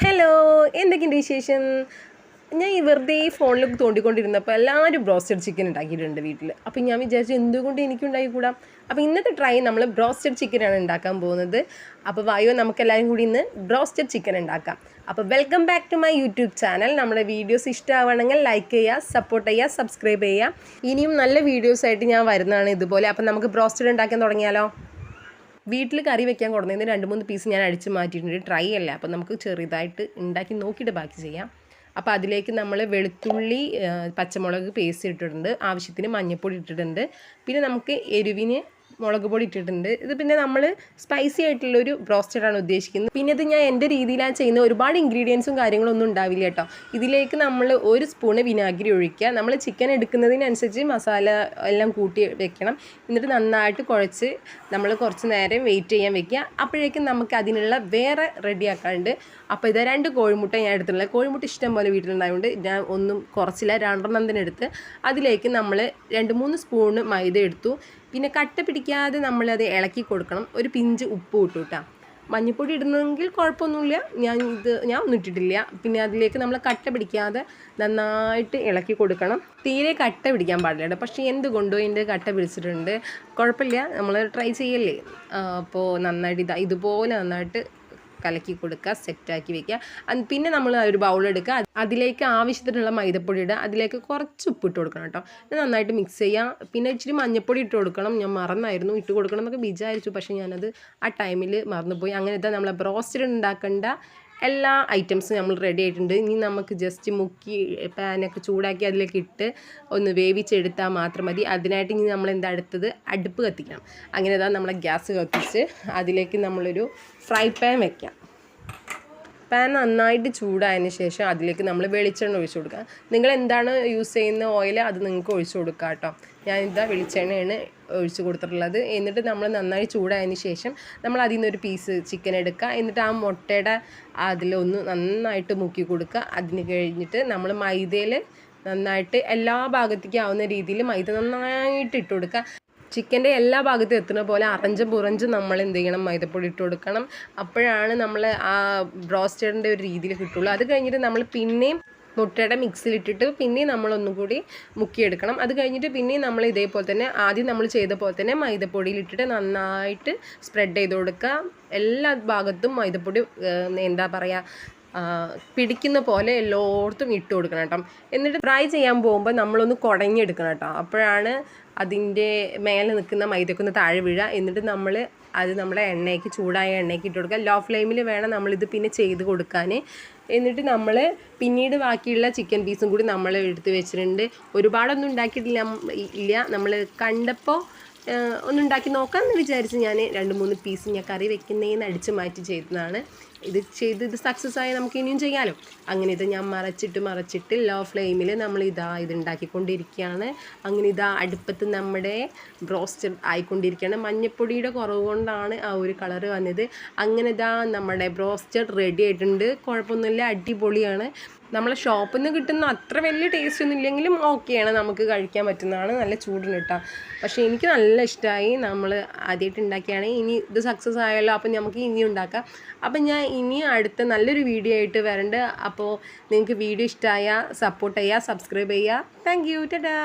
Hello എന്തൊക്കെയുണ്ട് വിശേഷം? ഞാൻ ഈ വെറുതെ ഈ ഫോണിൽ തോണ്ടിക്കൊണ്ടിരുന്നപ്പോൾ എല്ലാവരും ബ്രോസ്റ്റഡ് ചിക്കൻ ഉണ്ടാക്കിയിട്ടുണ്ട് വീട്ടിൽ അപ്പോൾ ഞാൻ വിചാരിച്ചു എന്തുകൊണ്ട് എനിക്ക് ഉണ്ടാക്കിക്കൂടാ അപ്പോൾ ഇന്നത്തെ ട്രൈ നമ്മൾ ബ്രോസ്റ്റഡ് ചിക്കനാണ് ഉണ്ടാക്കാൻ പോകുന്നത്. അപ്പോൾ വായോ നമുക്കെല്ലാവരും കൂടി ഇന്ന് ബ്രോസ്റ്റഡ് ചിക്കൻ ഉണ്ടാക്കാം. അപ്പോൾ welcome back to my YouTube channel നമ്മുടെ വീഡിയോസ് ഇഷ്ടമാവണമെങ്കിൽ ലൈക്ക് ചെയ്യുക സപ്പോർട്ട് ചെയ്യുക സബ്സ്ക്രൈബ് ചെയ്യുക. ഇനിയും നല്ല വീഡിയോസായിട്ട് ഞാൻ വരുന്നതാണ് ഇതുപോലെ. അപ്പോൾ നമുക്ക് ബ്രോസ്റ്റഡ് ഉണ്ടാക്കാൻ തുടങ്ങിയാലോ? വീട്ടിൽ കറി വെക്കാൻ കൊടുന്നതിന് രണ്ട് മൂന്ന് പീസ് ഞാൻ അടിച്ച് മാറ്റിയിട്ടുണ്ട്. ട്രൈ അല്ല. അപ്പോൾ നമുക്ക് ചെറുതായിട്ട് ഉണ്ടാക്കി നോക്കിയിട്ട് ബാക്കി ചെയ്യാം. അപ്പോൾ അതിലേക്ക് നമ്മൾ വെളുത്തുള്ളി പച്ചമുളക് പേസ്റ്റ് ഇട്ടിട്ടുണ്ട്. ആവശ്യത്തിന് മഞ്ഞൾപ്പൊടി ഇട്ടിട്ടുണ്ട്. പിന്നെ നമുക്ക് എരിവിന് മുളക് പൊടി ഇട്ടിട്ടുണ്ട്. ഇത് പിന്നെ നമ്മൾ സ്പൈസി ആയിട്ടുള്ള ആയിട്ടുള്ളൊരു ബ്രോസ്റ്റഡാണ് ഉദ്ദേശിക്കുന്നത്. പിന്നെ ഇത് ഞാൻ എന്റെ രീതിയിലാണ് ചെയ്യുന്നത്. ഒരുപാട് ഇൻഗ്രീഡിയൻസും കാര്യങ്ങളൊന്നും ഉണ്ടാവില്ല കേട്ടോ. ഇതിലേക്ക് നമ്മൾ ഒരു സ്പൂണ് വിനാഗിരി ഒഴിക്കുക. നമ്മൾ ചിക്കൻ എടുക്കുന്നതിനനുസരിച്ച് മസാല എല്ലാം കൂട്ടി വെക്കണം. എന്നിട്ട് നന്നായിട്ട് കുഴച്ച് നമ്മൾ കുറച്ച് നേരം വെയിറ്റ് ചെയ്യാൻ വെക്കുക. അപ്പോഴേക്കും നമുക്ക് അതിനുള്ള വേറെ റെഡിയാക്കാണ്ട് അപ്പോൾ ഇത് രണ്ട് കോഴിമുട്ട ഞാൻ എടുത്തിട്ടുള്ളത്. കോഴിമുട്ട ഇഷ്ടം പോലെ വീട്ടിലുണ്ടായതുകൊണ്ട് ഞാൻ ഒന്നും കുറച്ചില്ല. രണ്ടെണ്ണം തന്നെ എടുത്ത് അതിലേക്ക് നമ്മൾ രണ്ട് മൂന്ന് സ്പൂണ് മൈദ എടുത്തു. പിന്നെ കട്ട പിടിക്കാതെ നമ്മളത് ഇളക്കി കൊടുക്കണം. ഒരു പിഞ്ച് ഉപ്പ് ഇട്ടു കേട്ടോ മഞ്ഞൾപ്പൊടി ഇടുന്നെങ്കിൽ കുഴപ്പമൊന്നുമില്ല. ഞാൻ ഇത് ഞാൻ ഒന്നും ഇട്ടിട്ടില്ല. പിന്നെ അതിലേക്ക് നമ്മൾ കട്ട പിടിക്കാതെ നന്നായിട്ട് ഇളക്കി കൊടുക്കണം. തീരെ കട്ട പിടിക്കാൻ പാടില്ല പക്ഷേ എന്തുകൊണ്ടോ എന്റെ കട്ട പിടിച്ചിട്ടുണ്ട്. കുഴപ്പമില്ല. നമ്മൾ ട്രൈ ചെയ്യല്ലേ? അപ്പോൾ നന്നായിട്ട് ഇതാ ഇതുപോലെ നന്നായിട്ട് കലക്കി കൊടുക്കുക സെറ്റാക്കി വെക്കുക. പിന്നെ നമ്മൾ ഒരു ബൗൾ എടുക്കുക. അതിലേക്ക് ആവശ്യത്തിനുള്ള മൈദപ്പൊടി ഇടുക. അതിലേക്ക് കുറച്ച് ഉപ്പ് ഇട്ട് കൊടുക്കണം കേട്ടോ. ഇത് നന്നായിട്ട് മിക്സ് ചെയ്യുക. പിന്നെ ഇച്ചിരി മഞ്ഞൾപ്പൊടി ഇട്ട് കൊടുക്കണം. ഞാൻ മറന്നായിരുന്നു. ഇട്ട് കൊടുക്കണം എന്നൊക്കെ വിചാരിച്ചു. പക്ഷേ ഞാനത് ആ ടൈമിൽ മറന്നുപോയി. അങ്ങനെ ഇതാ നമ്മളെ ബ്രോസ്റ്റഡ് ഉണ്ടാക്കേണ്ട എല്ലാ ഐറ്റംസും നമ്മൾ റെഡി ആയിട്ടുണ്ട്. ഇനി നമുക്ക് ജസ്റ്റ് മുക്കി പാനൊക്കെ ചൂടാക്കി അതിലേക്ക് ഇട്ട് ഒന്ന് വേവിച്ചെടുത്താൽ മാത്രം മതി. അതിനായിട്ട് ഇനി നമ്മൾ എന്താ അടുത്തത് അടുപ്പ് കത്തിക്കണം. അങ്ങനെ ഇതാ നമ്മളെ ഗ്യാസ് കത്തിച്ച് അതിലേക്ക് നമ്മളൊരു ഫ്രൈ പാൻ വെക്കാം. പാൻ നന്നായിട്ട് ചൂടായതിന് ശേഷം അതിലേക്ക് നമ്മൾ വെളിച്ചെണ്ണ ഒഴിച്ചു കൊടുക്കുക. നിങ്ങൾ എന്താണ് യൂസ് ചെയ്യുന്ന ഓയിൽ അത് നിങ്ങൾക്ക് ഒഴിച്ചു കൊടുക്കുക കേട്ടോ. ഞാൻ ഇതാ വെളിച്ചെണ്ണയാണ് ഒഴിച്ചു കൊടുത്തിട്ടുള്ളത്. എന്നിട്ട് നമ്മൾ നന്നായി ചൂടായതിന് ശേഷം നമ്മൾ അതിൽ നിന്നൊരു പീസ് ചിക്കൻ എടുക്കുക. എന്നിട്ട് ആ മുട്ടയുടെ അതിലൊന്ന് നന്നായിട്ട് മുക്കി കൊടുക്കുക. അതിന് കഴിഞ്ഞിട്ട് നമ്മൾ മൈദയിൽ നന്നായിട്ട് എല്ലാ ഭാഗത്തേക്കും ആവുന്ന രീതിയിൽ മൈദ നന്നായിട്ട് ഇട്ട് കൊടുക്കുക. ചിക്കന്റെ എല്ലാ ഭാഗത്തും എത്തുന്ന പോലെ അറഞ്ചും പുറഞ്ചും നമ്മൾ എന്ത് ചെയ്യണം? മൈദപ്പൊടി ഇട്ട് കൊടുക്കണം. അപ്പോഴാണ് നമ്മൾ ആ ബ്രോസ്റ്റഡിന്റെ ഒരു രീതിയിൽ കിട്ടുള്ളൂ. അത് കഴിഞ്ഞിട്ട് നമ്മൾ പിന്നെയും മുട്ടയുടെ മിക്സിലിട്ടിട്ട് പിന്നെയും നമ്മളൊന്നും കൂടി മുക്കിയെടുക്കണം. അത് കഴിഞ്ഞിട്ട് പിന്നെയും നമ്മൾ ഇതേപോലെ തന്നെ ആദ്യം നമ്മൾ ചെയ്ത പോലെ തന്നെ മൈദപ്പൊടിയിലിട്ടിട്ട് നന്നായിട്ട് സ്പ്രെഡ് ചെയ്ത് കൊടുക്കുക. എല്ലാ ഭാഗത്തും മൈദപ്പൊടി എന്താ പറയുക പിടിക്കുന്ന പോലെ എല്ലായിടത്തും ഇട്ട് കൊടുക്കണം കേട്ടോ. എന്നിട്ട് ഫ്രൈ ചെയ്യാൻ പോകുമ്പോൾ നമ്മളൊന്ന് കുടഞ്ഞെടുക്കണം കേട്ടോ. അപ്പോഴാണ് അതിന്റെ മേലെ നിൽക്കുന്ന മൈദയ്ക്ക് ഒന്ന് താഴെ വീഴുക. എന്നിട്ട് നമ്മൾ അത് നമ്മളെ എണ്ണയ്ക്ക് ചൂടായ എണ്ണയ്ക്ക് ഇട്ട് കൊടുക്കുക. ലോ ഫ്ലെയിമിൽ വേണം നമ്മളിത് പിന്നെ ചെയ്ത് കൊടുക്കാൻ എന്നിട്ട് നമ്മൾ പിന്നീട് ബാക്കിയുള്ള ചിക്കൻ പീസും കൂടി നമ്മൾ എടുത്ത് വെച്ചിട്ടുണ്ട്. ഒരുപാടൊന്നും ഉണ്ടാക്കിയിട്ടില്ല ഇല്ല. നമ്മൾ കണ്ടപ്പോൾ ഏഹ് ഒന്ന് ഉണ്ടാക്കി നോക്കാമെന്ന് വിചാരിച്ച് ഞാൻ രണ്ട് മൂന്ന് പീസ് ഞാൻ കറി വെക്കുന്നതിന് അടിച്ച് മാറ്റി ചെയ്തതാണ്. ഇത് ചെയ്ത് ഇത് സക്സസ് ആയി നമുക്ക് ഇനിയും ചെയ്യാമല്ലോ അങ്ങനെ ഇത് ഞാൻ മറച്ചിട്ട് മറച്ചിട്ട് ലോ ഫ്ലെയിമിൽ നമ്മൾ ഇതാ ഇത് ഉണ്ടാക്കിക്കൊണ്ടിരിക്കുകയാണ്. അങ്ങനെ ഇതാ അടുപ്പത്ത് നമ്മുടെ ബ്രോസ്റ്റഡ് ആയിക്കൊണ്ടിരിക്കുകയാണ്. മഞ്ഞപ്പൊടിയുടെ കുറവ് കൊണ്ടാണ് ആ ഒരു കളർ വന്നത്. അങ്ങനെ ഇതാ നമ്മുടെ ബ്രോസ്റ്റഡ് റെഡി ആയിട്ടുണ്ട്. കുഴപ്പമൊന്നുമില്ല. അടിപൊളിയാണ്. നമ്മളെ ഷോപ്പിൽ നിന്ന് കിട്ടുന്ന അത്ര വലിയ ടേസ്റ്റ് ഒന്നും ഇല്ലെങ്കിലും ഓക്കെയാണ് നമുക്ക് കഴിക്കാൻ പറ്റുന്നതാണ്. നല്ല ചൂടിന് കിട്ടാം പക്ഷേ എനിക്ക് നല്ല ഇഷ്ടമായി നമ്മൾ ആദ്യമായിട്ട് ഉണ്ടാക്കിയാണെങ്കിൽ ഇനി ഇത് സക്സസ് ആയല്ലോ അപ്പം നമുക്ക് ഇനി ഉണ്ടാക്കാം. അപ്പം ഞാൻ ഇനി അടുത്ത നല്ലൊരു വീഡിയോ ആയിട്ട് വരണ്ട്. അപ്പോൾ നിങ്ങൾക്ക് വീഡിയോ ഇഷ്ടമായ സപ്പോർട്ട് ചെയ്യുക സബ്സ്ക്രൈബ് ചെയ്യുക താങ്ക് യു ടാ